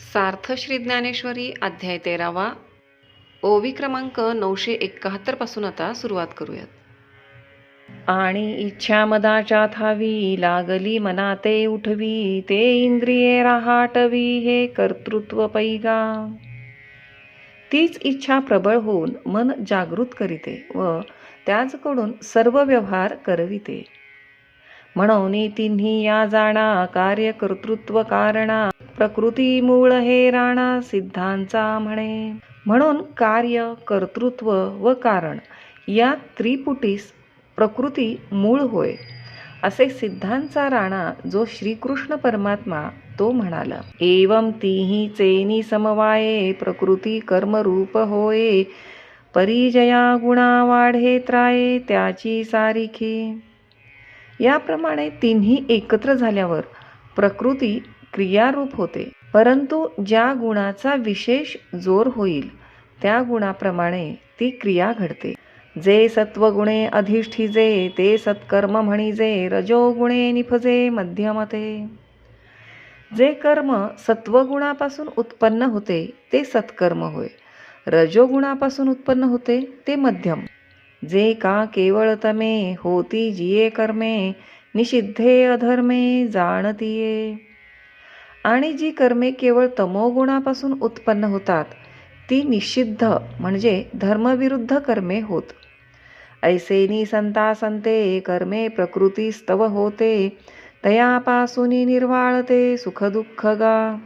सार्थ श्री ज्ञानेश्वरी अध्याय तेरावा. ओवी क्रमांक नऊशे एकाहत्तरपासून आता सुरुवात करूयात. आणि इच्छा मदाच्या थावी लागली मना ते उठवी ते इंद्रिये राहाटवी हे कर्तृत्व पैगा. तीच इच्छा प्रबळ होऊन मन जागृत करीते व त्याचकडून सर्व व्यवहार करविते. म्हणून तिन्ही या जाणा कार्य कर्तृत्व कारणा प्रकृती मूळ हे राणा सिद्धांचा म्हणे. म्हणून कार्य कर्तृत्व व कारण या त्रिपुटीस प्रकृती मूळ होय. असे सिद्धांचा राणा जो श्रीकृष्ण परमात्मा तो म्हणाला एवम तिही चेनी समवाये प्रकृती कर्मरूप होये. परिजया गुणा वाढे त्राये त्याची सारिखी. याप्रमाणे तिन्ही एकत्र झाल्यावर प्रकृती क्रियारूप होते. परंतु ज्या गुणाचा विशेष जोर होईल त्या गुणाप्रमाणे ती क्रिया घडते. जे सत्वगुणे अधिष्ठिजे ते सत्कर्म म्हणिजे रजोगुणे निफजे मध्यमते. जे कर्म सत्वगुणापासून उत्पन्न होते ते सत्कर्म होय. रजोगुणापासून उत्पन्न होते ते मध्यम. जे का केवळ तमे होती जिये कर्मे निषिद्धे अधर्मे जाणतीये. आणि जी कर्मे केवळ तमोगुणापासून उत्पन्न होतात ती निषिद्ध म्हणजे धर्मविरुद्ध कर्मे होत. ऐसेनी संता संते कर्मे प्रकृती स्तव होते तयापासून निर्वाळते सुखदुःख गा.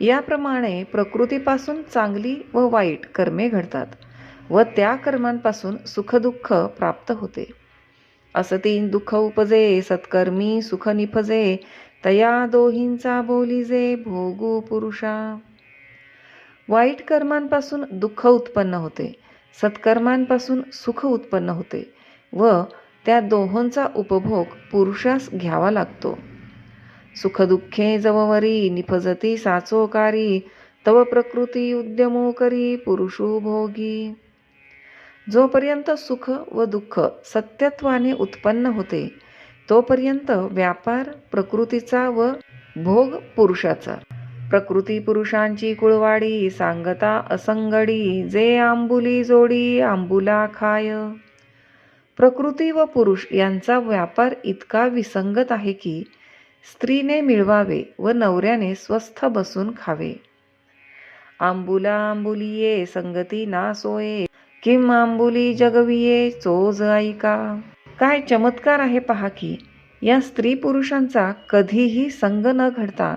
याप्रमाणे प्रकृतीपासून चांगली व वाईट कर्मे घडतात व त्या कर्मांपासून सुखदुःख प्राप्त होते. असतीन दुःख उपजे सत्कर्मी सुख निफजे तया दोहींचा बोलीजे भोगू पुरुषा. वाईट कर्मांपासून दुःख उत्पन्न होते सत्कर्मांपासून सुख उत्पन्न होते व त्या दोहोंचा उपभोग पुरुषास घ्यावा लागतो. सुखदुःखे जववरी निफजती साचोकारी तव प्रकृती उद्यमो करी पुरुषो भोगी. जोपर्यंत सुख व दुःख सत्यत्वाने उत्पन्न होते तोपर्यंत व्यापार प्रकृतीचा व भोग पुरुषाचा. प्रकृती पुरुषांची कुळवाडी सांगता असंगडी जे आंबुली जोडी आंबुला खाय. प्रकृती व पुरुष यांचा व्यापार इतका विसंगत आहे की स्त्रीने मिळवावे व नवऱ्याने स्वस्थ बसून खावे. आंबुला आंबुलिये संगती ना सोये किम आंबुली जगविये चोज ऐका. काय चमत्कार आहे पहा की या स्त्री पुरुषांचा कधीही संग न घडता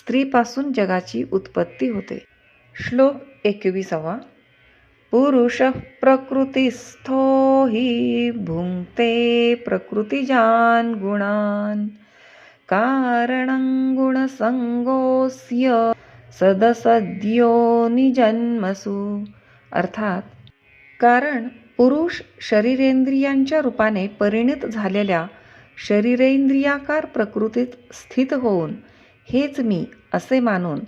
स्त्रीपासून जगाची उत्पत्ती होते. श्लोक एकविसावा. पुरुष प्रकृतीस्थो हि भुंक्ते प्रकृतिजान गुणान। कारणं गुणसंगोस्य सदसद्यो निजन्मसु। अर्थात कारण पुरुष शरीरेंद्रियांच्या रूपाने परिणित झालेल्या शरीरेंद्रियाकार प्रकृतीत स्थित होऊन हेच मी असे मानून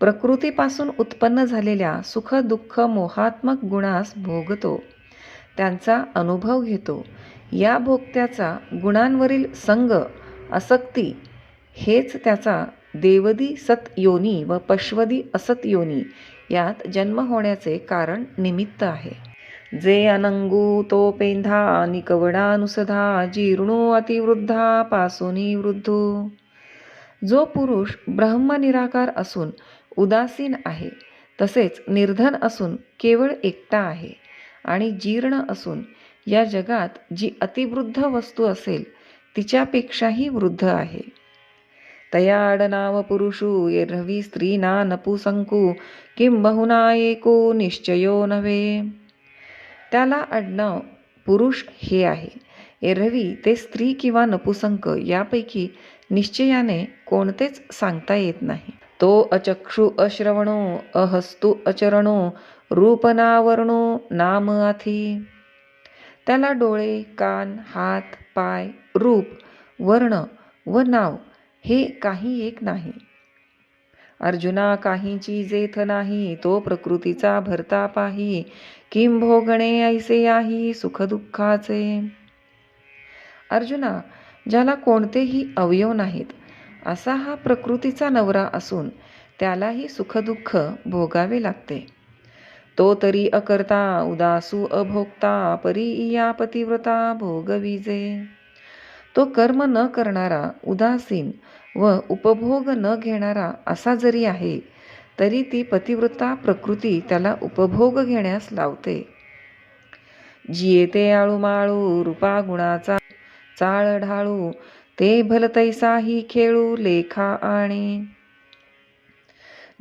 प्रकृतीपासून उत्पन्न झालेल्या सुख दुःख मोहात्मक गुणास भोगतो. त्यांचा अनुभव घेतो. या भोगत्याचा गुणांवरील संग असक्ती हेच त्याचा देवदी सतयोनी व पश्वदी असतयोनी यात जन्म होण्याचे कारण निमित्त आहे. जे अनंगू तो पेंधा निकवडानुसधा जीर्णो अतिवृद्धा पासोनी वृद्धो. जो पुरुष ब्रह्मनिराकार असून उदासीन आहे तसेच निर्धन असून केवळ एकटा आहे आणि जीर्ण असून या जगात जी अतिवृद्ध वस्तू असेल तिच्यापेक्षाही वृद्ध आहे. तयाडनाव पुरुषू एरवी स्त्रीना नपुसंकू किं बहुना एको निश्चयो नव्हे. त्याला आडनाव पुरुष हे आहे. एरवी ते स्त्री किंवा नपुसंक यापैकी निश्चयाने कोणतेच सांगता येत नाही. तो अचक्षु अश्रवणो अहस्तु अचरणो रूपनावरणो नाम आथी. त्याला डोळे कान हात पाय रूप वर्ण व नाव हे काही एक नाही. अर्जुना काहीची जेथ नाही तो प्रकृतीचा भरता पाही. किम भोगणे ऐसे याही सुखदुःखाचे? अर्जुना ज्याला कोणतेही अवयव नाहीत असा हा प्रकृतीचा नवरा असून त्यालाही सुखदुःख भोगावे लागते. तो तरी अकर्ता उदासू अभोक्ता परी या पतिव्रता भोगविजे. तो कर्म न करणारा उदासीन व उपभोग न घेणारा असा जरी आहे तरी ती पतिव्रता प्रकृती त्याला उपभोग घेण्यास लावते. जिये आळू माळू रूपा गुणाचा चाळ ढाळू ते भलतैसाही खेळू लेखा आणि.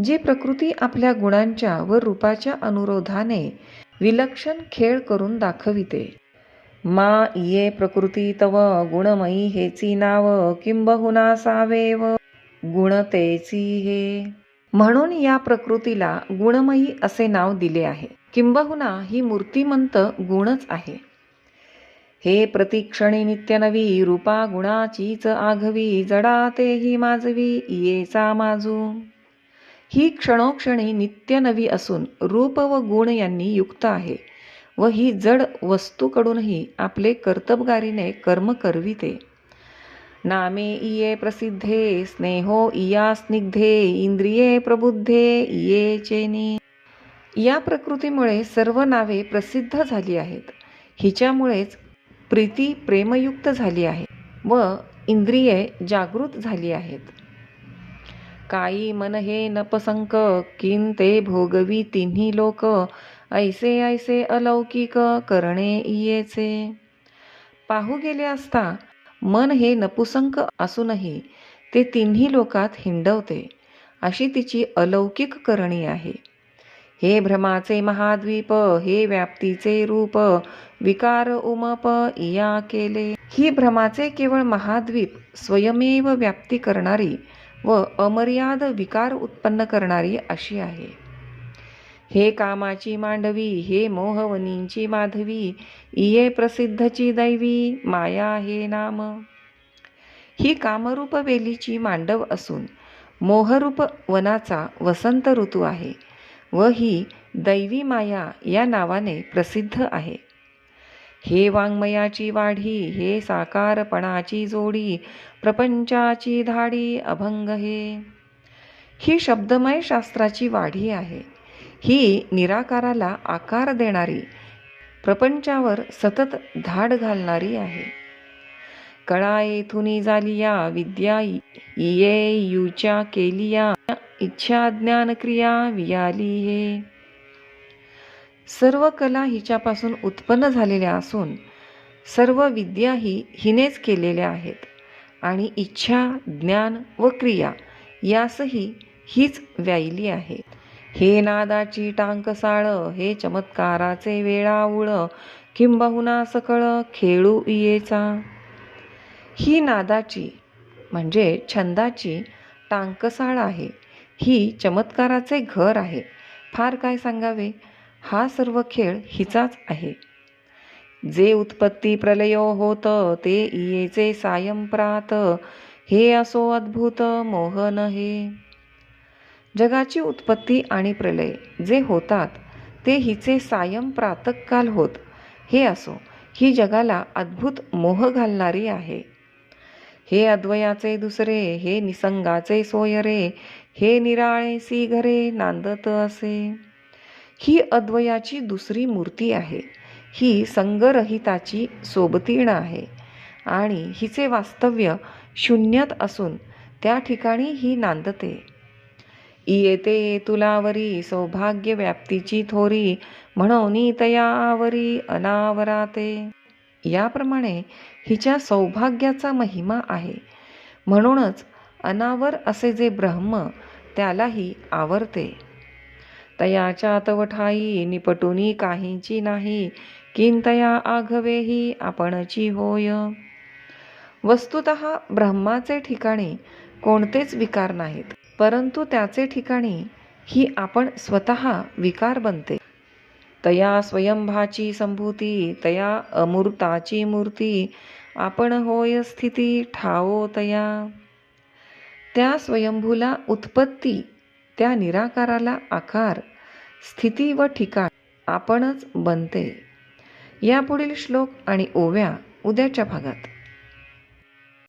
जी प्रकृती आपल्या गुणांच्या व रूपाच्या अनुरोधाने विलक्षण खेळ करून दाखविते. मा ये प्रकृती तव गुणमयी हेची नाव किंबहुना सावेव? गुणतेची हे. म्हणून या प्रकृतीला गुणमयी असे नाव दिले आहे. किंबहुना ही मूर्तिमंत गुणच आहे. हे प्रतिक्षणी नित्यनवी रूपा गुणाचीच आघवी जडा तेही माजवी येचा माजू. ही क्षणोक्षणी नित्यनवी असून रूप व गुण यांनी युक्त आहे. व ही जड वस्तूकडूनही आपले कर्तबगारीने कर्म करविते. नामे इये प्रसिद्धे स्नेहो इया स्निग्धे इंद्रिये प्रबुद्धे इये चेनी. या प्रकृतीमुळे सर्व नावे प्रसिद्ध झाली आहेत. हिच्यामुळेच प्रीती प्रेमयुक्त झाली आहे व इंद्रिये जागृत झाली आहेत. काई मन हे नपसंक किन ते भोगवी तिन्ही लोक ऐसे ऐसे अलौकिक करणे इयेचे. पाहू गेले असता मन हे नपुसंक असूनही ते तिन्ही लोकात हिंडवते. अशी तिची अलौकिक करणी आहे. हे भ्रमाचे महाद्वीप हे व्याप्तीचे रूप विकार उमप इया केले. ही भ्रमाचे केवळ महाद्वीप स्वयमेव व्याप्ती करणारी व अमर्याद विकार उत्पन्न करणारी अशी आहे. हे कामाची मांडवी हे मोहवनींची माधवी इये प्रसिद्धची दैवी माया हे नाम. ही कामरूप वेलीची मांडव असून मोहरूप वनाचा वसंत ऋतू आहे व ही दैवी माया या नावाने प्रसिद्ध आहे. हे वाङ्मयाची वाढी हे साकारपणाची जोडी प्रपंचाची धाडी अभंग हे. ही शब्दमय शास्त्राची वाढी आहे. ही निराकाराला आकार देणारी प्रपंचावर सतत धाड घालणारी आहे. कळा येथुनी झालिया विद्या ये युच्या केलिया इच्छा ज्ञान क्रिया वियाली हे. सर्व कला हिच्यापासून उत्पन्न झालेल्या असून सर्व विद्याही हिनेच केलेल्या आहेत आणि इच्छा ज्ञान व क्रिया यासही हीच व्यायली आहे. हे नादाची टांकसाळ हे चमत्काराचे वेळावुळ किंबहुना सकळ खेळू इयेचा. ही नादाची म्हणजे छंदाची टांकसाळ आहे. ही चमत्काराचे घर आहे. फार काय सांगावे? हा सर्व खेळ हिचाच आहे. जे उत्पत्ती प्रलयो होत ते इयेचे सायंप्रात हे असो अद्भुत मोहन हे. जगाची उत्पत्ती आणि प्रलय जे होतात ते हिचे सायं प्रातकाल होत. हे असो ही जगाला अद्भुत मोह घालणारी आहे. हे अद्वयाचे दुसरे हे निसंगाचे सोयरे हे निराळे सी घरे नांदत असे. ही अद्वयाची दुसरी मूर्ती आहे. ही संगरहिताची सोबतीण आहे. आणि हिचे वास्तव्य शून्यत असून त्या ठिकाणी ही नांदते. येते तुलावरी सौभाग्य व्याप्तीची थोरी म्हणून तयावरी अनावराते. याप्रमाणे हिच्या सौभाग्याचा महिमा आहे. म्हणूनच अनावर असे जे ब्रह्म त्यालाही आवरते. तयाच्या तवठाई निपटुनी काहींची नाही किंतया आघवेही आपणची होय. वस्तुत ब्रह्माचे ठिकाणी कोणतेच विकार नाहीत. परंतु त्याचे ठिकाणी ही आपण स्वतः विकार बनते. तया स्वयंभाची संभूती तया अमूर्ताची मूर्ती आपण होय स्थिती ठावो तया. त्या स्वयंभूला उत्पत्ती त्या निराकाराला आकार स्थिती व ठिकाण आपणच बनते. यापुढील श्लोक आणि ओव्या उद्याच्या भागात.